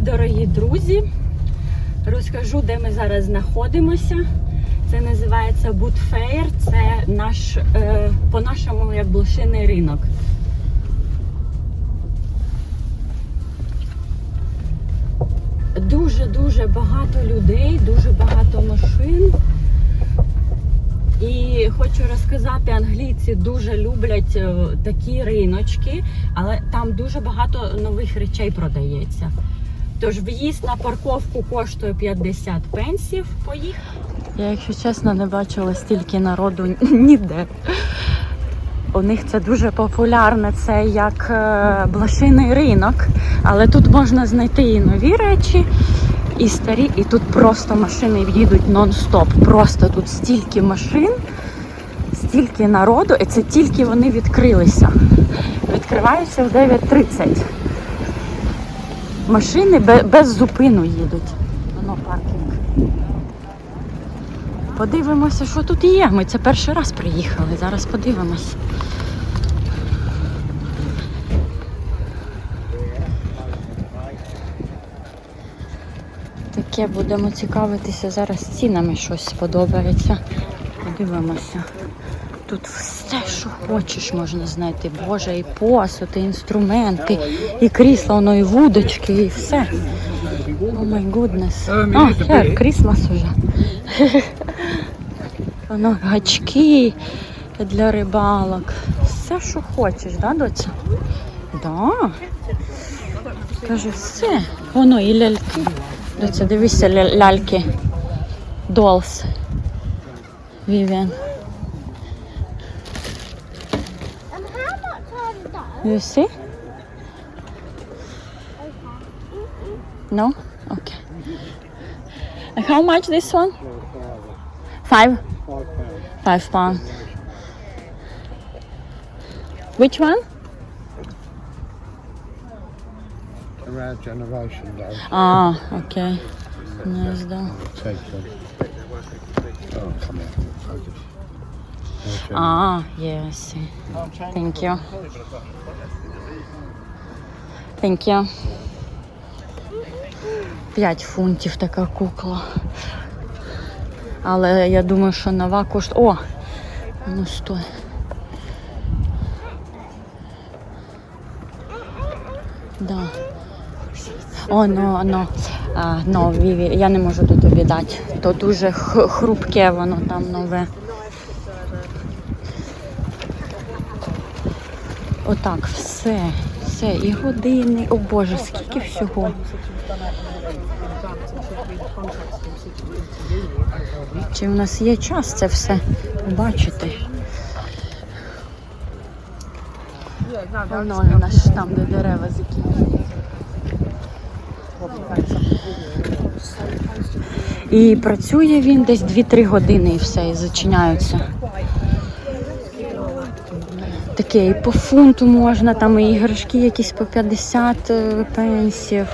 дорогі друзі! Розкажу, де ми зараз знаходимося. Це називається Бутфейр. Це наш, е, по-нашому як блошиний ринок. Дуже-дуже багато людей, дуже багато машин. І хочу розказати, англійці дуже люблять е, такі риночки, але там дуже багато нових речей продається. Тож в'їзд на парковку коштує 50 пенсів. Поїхали. Я, якщо чесно, не бачила стільки народу ніде. У них це дуже популярне, це як е, блошиний ринок, але тут можна знайти і нові речі, і старі, і тут просто машини їдуть нон-стоп. Просто тут стільки машин, стільки народу, і це тільки вони відкрилися. Відкриваються в 9.30. Машини без зупину їдуть. Воно паркінг. Подивимося, що тут є. Ми це перший раз приїхали. Зараз подивимось. Таке будемо цікавитися зараз цінами щось сподобається. Подивимося. Тут все, що хочеш, можна знайти. Боже, і посуд, і інструменти, і крісла, воно, і вудочки, і все. О май гуднес. А, хер, крісмас уже. Воно гачки для рибалок. Все, що хочеш, да, доця? Да. Каже, все. Воно і ляльки. Доця, дивися, ляльки. Долс. Вівіан. You see? No? Okay. And how much this one? Five? Five pound. Which one? Around generation though. Ah, okay. Nice though. Take them. Oh, come here. Okay. Ah, yeah, I see. Thank you. Thank you. П'ять фунтів така кукла. Але я думаю, що нова коштує. О! Ну стой. Да. О, ну, ну, а, ну, Віві, я не можу тут тобі дати. То дуже хрупке воно там нове. Отак, все, все, і години. О Боже, скільки всього. Чи в нас є час це все побачити? Воно нас там, де дерева закінчуються. І працює він десь 2-3 години і все, і зачиняються. Таке і по фунту можна, там і іграшки якісь по 50 е, пенсів,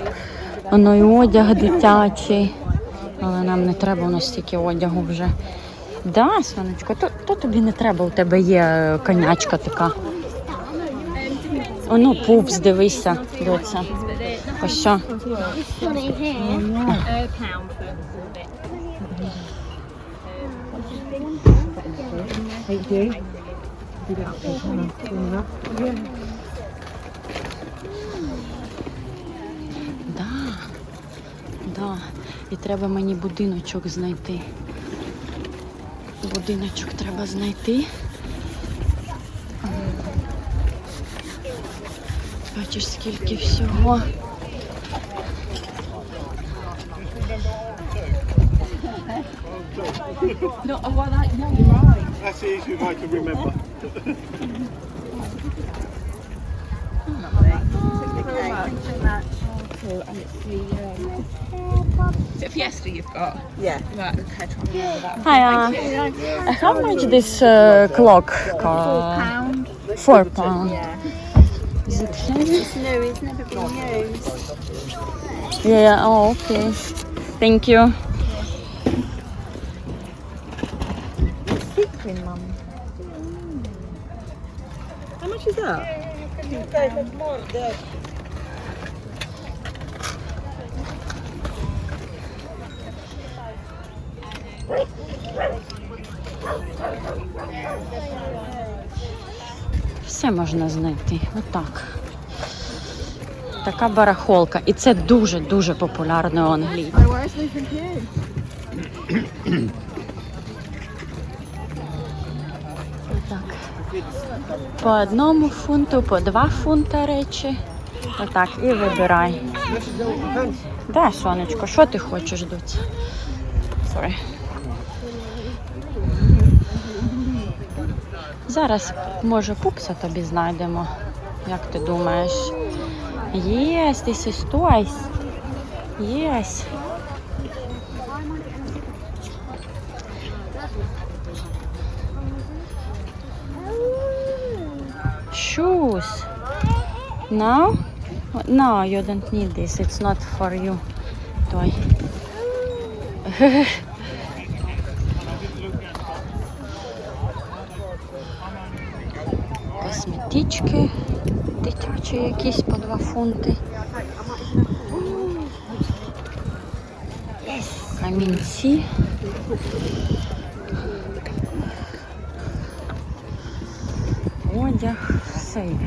воно і одяг дитячий. Але нам не треба, у нас стільки одягу вже. Да, сонечко, то, то тобі не треба, у тебе є е, конячка така. Оно пупс, дивися, доця. Ось що. Funny here. Да, да. І треба мені будиночок знайти. Будиночок треба знайти. Бачиш, скільки всього. That's the easiest I can remember. Is it Fiesta you've got? Yeah. Right, okay, try and remember that. Hi, uh, how much this uh, clock cost? Pound. Four pound. Yeah. Is it heavy? It's new, it's never been used. Yeah, yeah. Oh, okay. Thank you. сюда. Все можна знайти. Отак. Така барахолка. І це дуже-дуже популярно у Англії. По одному фунту, по два фунта речі. Отак, і вибирай. Де, сонечко, що ти хочеш, доця? Sorry. Зараз, може, пупса тобі знайдемо. Як ти думаєш? Yes, this is twice. Shoes. No? No, you don't need this. It's not for you. Toy. Косметички дитячі якісь по 2 фунти. Камінці. Одяг, все.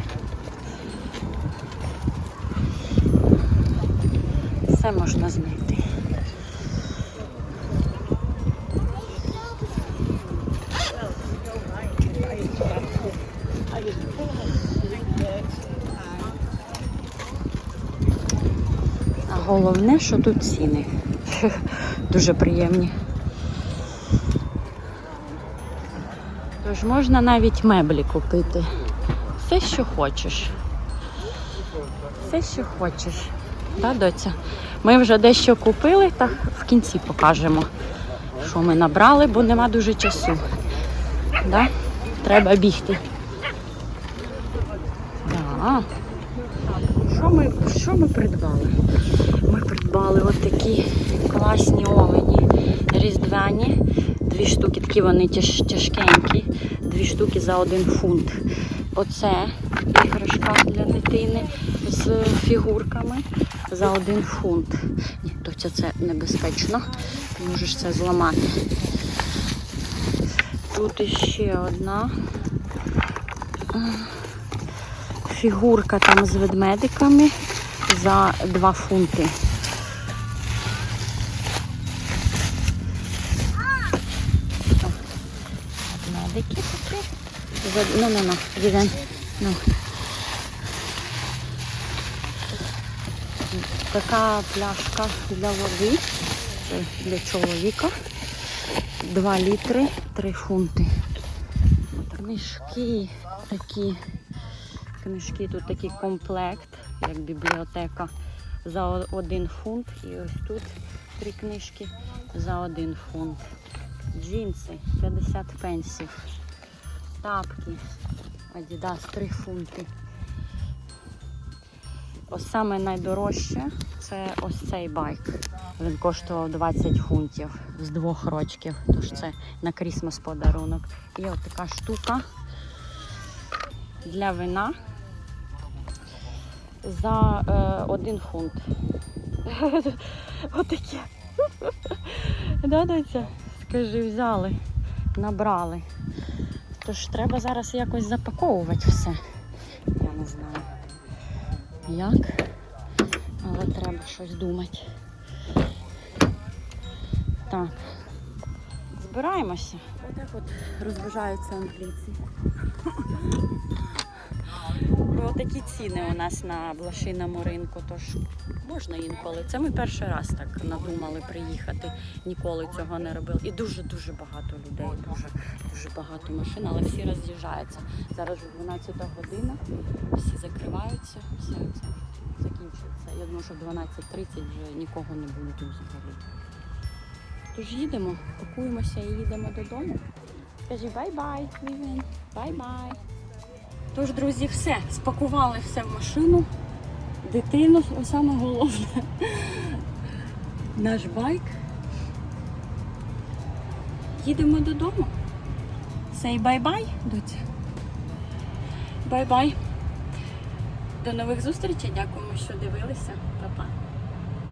Все можна знайти. А головне, що тут ціни. Дуже приємні. Тож можна навіть меблі купити. Все, що хочеш. Все, що хочеш. Да, доця? Ми вже дещо купили, та в кінці покажемо, що ми набрали, бо нема дуже часу. Да? Треба бігти. Що ми, що ми придбали? Ми придбали отакі класні олені різдвяні. Дві штуки, такі вони тяж, тяжкенькі, дві штуки за один фунт. Оце іграшка для дитини з фігурками за один фунт. Ні, доця, це небезпечно. Ти можеш це зламати. Тут іще одна фігурка там з ведмедиками за 2 фунти. Ведмедики такі. Ну, ну, ну, Діден. Ну. Така пляшка для води для чоловіка. 2 літри, 3 фунти. Книжки такі. Книжки тут такий комплект, як бібліотека, за один фунт. І ось тут три книжки за один фунт. Джинси 50 пенсів. Тапки. Adidas 3 фунти. Ось саме найдорожче це ось цей байк. Він коштував 20 фунтів з двох рочків. Тож це на крісмас подарунок. І от така штука для вина за е, один фунт. Отаке. Да? Скажи, взяли, набрали. Тож треба зараз якось запаковувати все. Я не знаю. Як? Але треба щось думати. Так. Збираємося. Отак от розважаються англійці. Такі ціни у нас на блошиному ринку, тож можна інколи. Це ми перший раз так надумали приїхати, ніколи цього не робили. І дуже-дуже багато людей, дуже, дуже багато машин, але всі роз'їжджаються. Зараз вже 12 година, всі закриваються, все це закінчується. Я думаю, що в 12.30 вже нікого не буде тут взагалі. Тож їдемо, пакуємося і їдемо додому. Скажи бай-бай, Вівен, бай-бай. Тож, друзі, все, спакували все в машину. Дитину, саме головне. Наш байк. Їдемо додому. Say бай-бай, доця. Бай-бай. До нових зустрічей. Дякуємо, що дивилися. Па-па.